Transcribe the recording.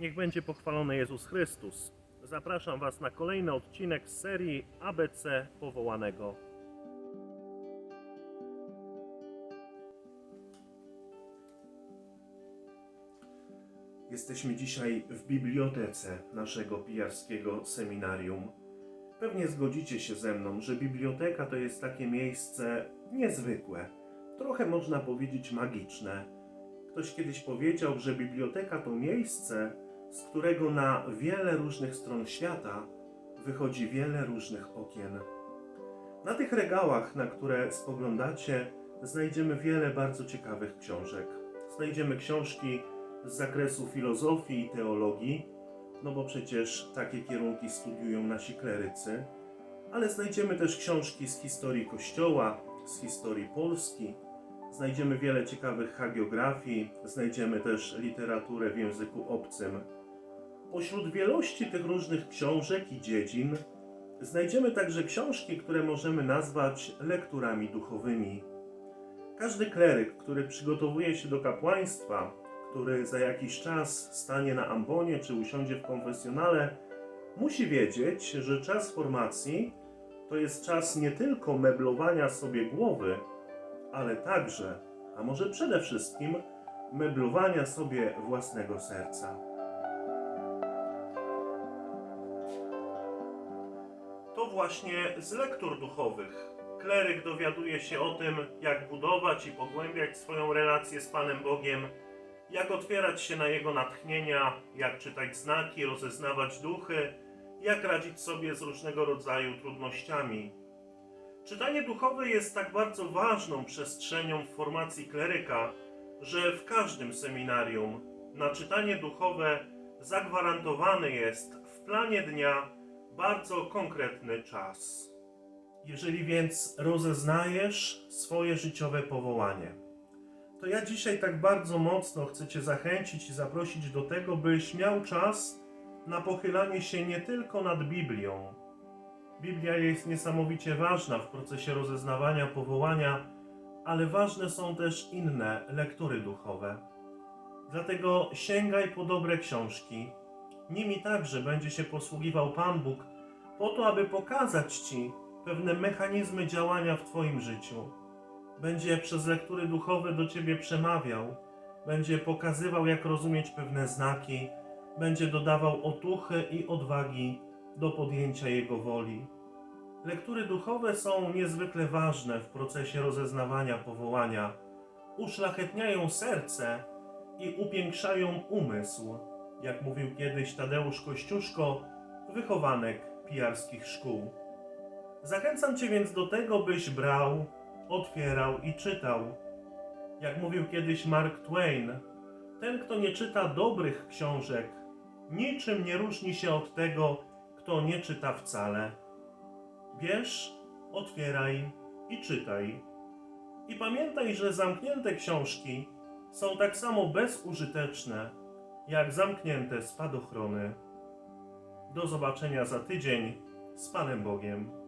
Niech będzie pochwalony Jezus Chrystus. Zapraszam Was na kolejny odcinek z serii ABC Powołanego. Jesteśmy dzisiaj w bibliotece naszego pijarskiego seminarium. Pewnie zgodzicie się ze mną, że biblioteka to jest takie miejsce niezwykłe, trochę można powiedzieć magiczne. Ktoś kiedyś powiedział, że biblioteka to miejsce, z którego na wiele różnych stron świata wychodzi wiele różnych okien. Na tych regałach, na które spoglądacie, znajdziemy wiele bardzo ciekawych książek. Znajdziemy książki z zakresu filozofii i teologii, no bo przecież takie kierunki studiują nasi klerycy, ale znajdziemy też książki z historii Kościoła, z historii Polski, znajdziemy wiele ciekawych hagiografii, znajdziemy też literaturę w języku obcym. Pośród wielości tych różnych książek i dziedzin znajdziemy także książki, które możemy nazwać lekturami duchowymi. Każdy kleryk, który przygotowuje się do kapłaństwa, który za jakiś czas stanie na ambonie czy usiądzie w konfesjonale, musi wiedzieć, że czas formacji to jest czas nie tylko meblowania sobie głowy, ale także, a może przede wszystkim, meblowania sobie własnego serca. To właśnie z lektur duchowych kleryk dowiaduje się o tym, jak budować i pogłębiać swoją relację z Panem Bogiem, jak otwierać się na Jego natchnienia, jak czytać znaki, rozeznawać duchy, jak radzić sobie z różnego rodzaju trudnościami. Czytanie duchowe jest tak bardzo ważną przestrzenią w formacji kleryka, że w każdym seminarium na czytanie duchowe zagwarantowany jest w planie dnia bardzo konkretny czas. Jeżeli więc rozeznajesz swoje życiowe powołanie, to ja dzisiaj tak bardzo mocno chcę Cię zachęcić i zaprosić do tego, byś miał czas na pochylanie się nie tylko nad Biblią. Biblia jest niesamowicie ważna w procesie rozeznawania powołania, ale ważne są też inne lektury duchowe. Dlatego sięgaj po dobre książki. Nimi także będzie się posługiwał Pan Bóg, po to, aby pokazać Ci pewne mechanizmy działania w Twoim życiu. Będzie przez lektury duchowe do Ciebie przemawiał, będzie pokazywał, jak rozumieć pewne znaki, będzie dodawał otuchy i odwagi do podjęcia Jego woli. Lektury duchowe są niezwykle ważne w procesie rozeznawania powołania. Uszlachetniają serce i upiększają umysł, jak mówił kiedyś Tadeusz Kościuszko, wychowanek pijarskich szkół. Zachęcam Cię więc do tego, byś brał, otwierał i czytał. Jak mówił kiedyś Mark Twain, ten, kto nie czyta dobrych książek, niczym nie różni się od tego, kto nie czyta wcale. Bierz, otwieraj i czytaj. I pamiętaj, że zamknięte książki są tak samo bezużyteczne, jak zamknięte spadochrony. Do zobaczenia za tydzień z Panem Bogiem.